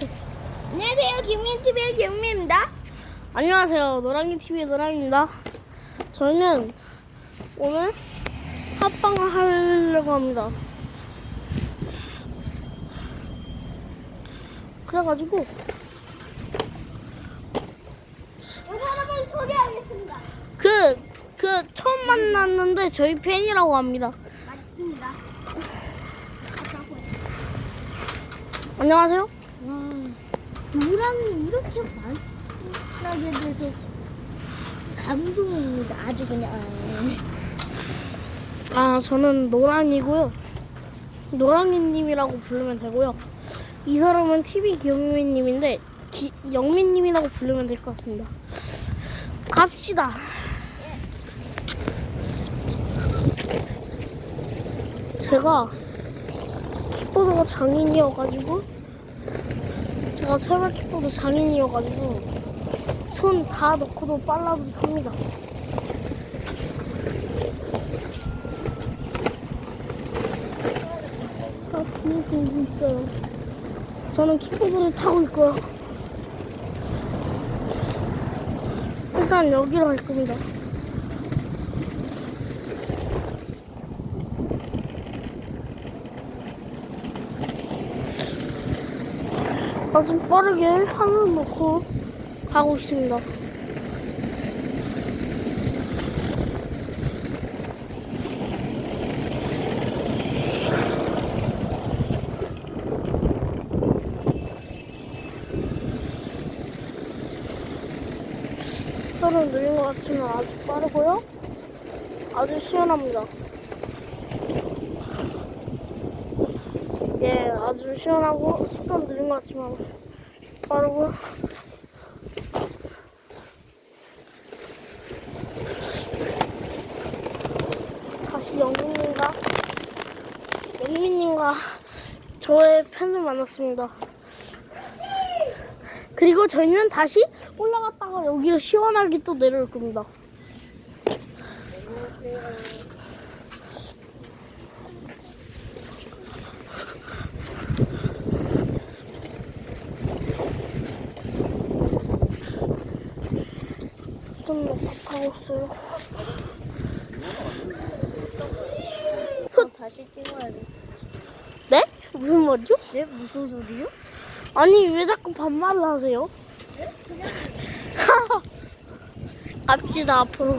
시작했어. 안녕하세요. 김민TV의 김민입니다. 안녕하세요. 노랑이 TV의 노랑입니다. 저희는 오늘 합방을 하려고 합니다. 그래가지고 사람을 소개하겠습니다. 그, 그 처음 만났는데 저희 팬이라고 합니다. 맞습니다. 안녕하세요. 와, 노랑이 이렇게 만나게 돼서 감동입니다. 아주 그냥. 아, 저는 노랑이고요. 노랑이님이라고 부르면 되고요. 이 사람은 TV 기영민님인데 기, 영민님이라고 부르면 될 것 같습니다. 갑시다. 제가 킥보드가 장인이어가지고 제가 세발 킥보드 장인이어가지고 손 다 넣고도 빨라도 삽니다. 아, 뒤에서 오고 있어요. 저는 킥보드를 타고 있고요. 일단 여기로 갈 겁니다. 아주 빠르게 하늘 놓고 가고 있습니다. 속도는 느린 것 같지만 아주 빠르고요. 아주 시원합니다. 예, 아주 시원하고 속도는 느린 것 같지만 빠르고 다시 영민님과 영민님과 저의 팬을 만났습니다. 그리고 저희는 다시 올라갔다가 여기로 시원하게 또 내려올 겁니다. 좀 녹화 하고 있어요. 훗! 다시 찍어야 돼. 네? 무슨 말이죠? 네? 무슨 소리요? 아니 왜 자꾸 반말을 하세요? 갑시다 앞으로.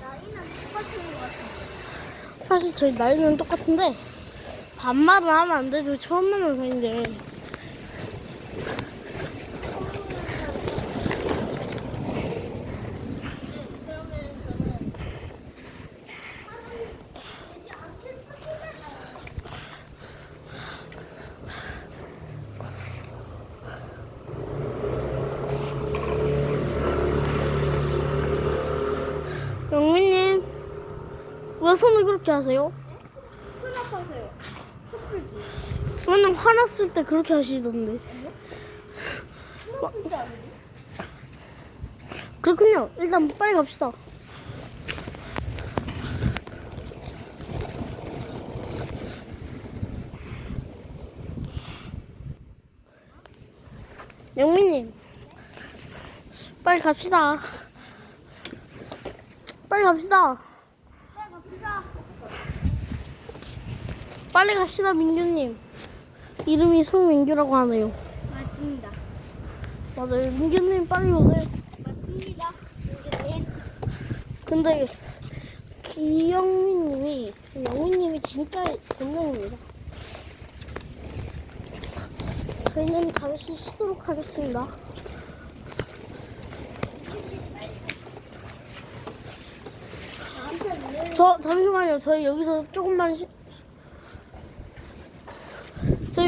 나이는 똑같은 것 같아. 사실 저희 나이는 똑같은데 반말을 하면 안 되죠. 처음 만난 사이인데. 영민님, 왜 손을 그렇게 하세요? 혼합하세요. 섣불지. 맨날 화났을 때 그렇게 하시던데. 섣불지 않으세요? 그렇군요. 일단 빨리 갑시다. 영민님, 빨리 갑시다. 빨리 갑시다. 네, 갑시다. 빨리 갑시다, 민규님. 이름이 송민규라고 하네요. 맞습니다. 맞아요. 민규님, 빨리 오세요. 맞습니다. 이게 근데 기영민님이 영민님이 진짜 본능입니다. 저희는 잠시 쉬도록 하겠습니다. 저 잠시만요. 저희 여기서 조금만 쉬...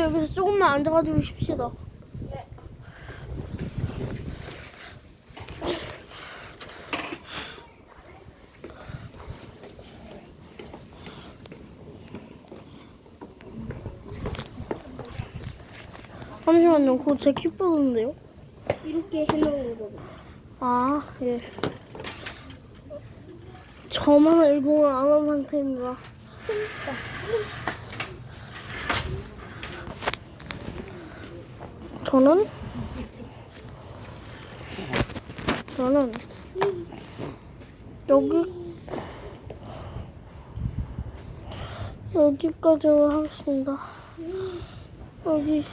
여기서 조금만 앉아가지고 쉽시다. 잠시만요. 그거 제 킥보드인데요? 이렇게 해놓은 거거든요. 아, 예. 저만 일공을 안 한 상태입니다. 저는 저는 여기 여기까지만 하겠습니다. 여기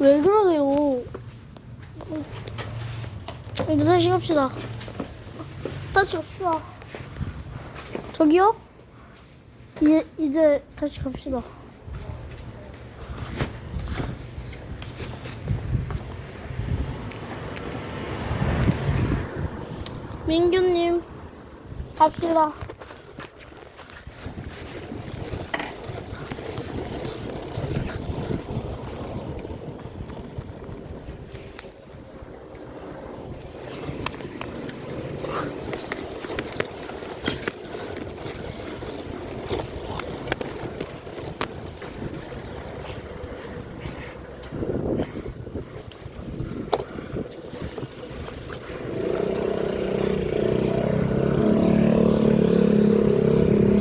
왜 그러세요? 이제 다시 갑시다. 다시 갑시다. 저기요? 이제, 이제 다시 갑시다. 민규님, 갑시다.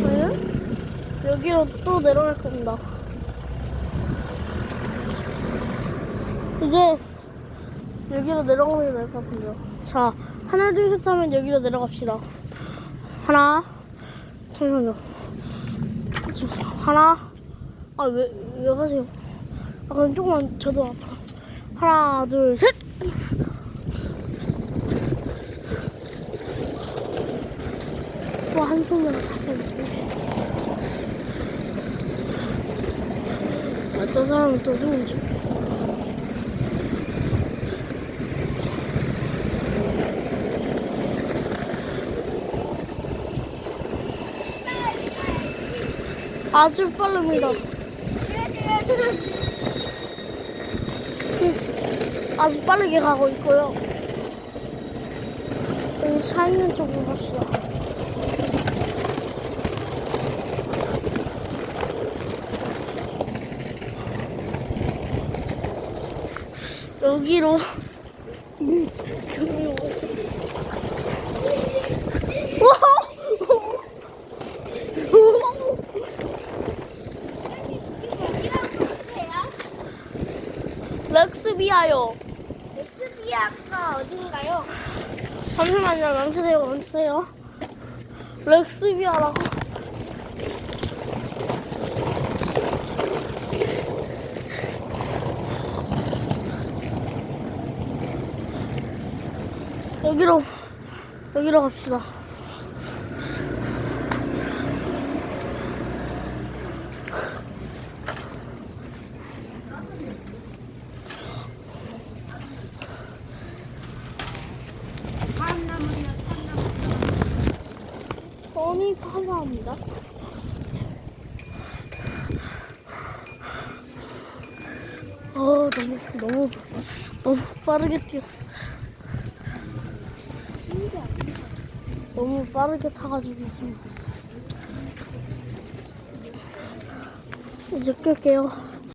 저희는 여기로 또 내려갈 겁니다. 이제 여기로 내려가는 게 나을 것 같습니다. 자, 하나, 둘, 셋 하면 여기로 내려갑시다. 하나, 잠시만요. 저, 하나, 아, 왜, 왜 가세요? 아, 그럼 조금만 저도 앞으로. 하나, 둘, 셋! 또한 손으로 잡고 있네. 어떤 사람은 또 누군지. 아주 빠릅니다. 아주 빠르게 가고 있고요. 차 있는 쪽으로 갑시다. 여기로. 렉스비아요. 어딘가요? 잠시만요. 멈추세요. 멈추세요. 렉스비아라고. 여기로 여기로 갑시다. 파마입니다. 어 너무 너무 너무 빠르게 뛰어. 너무 빠르게 타가지고. 이제 끌게요.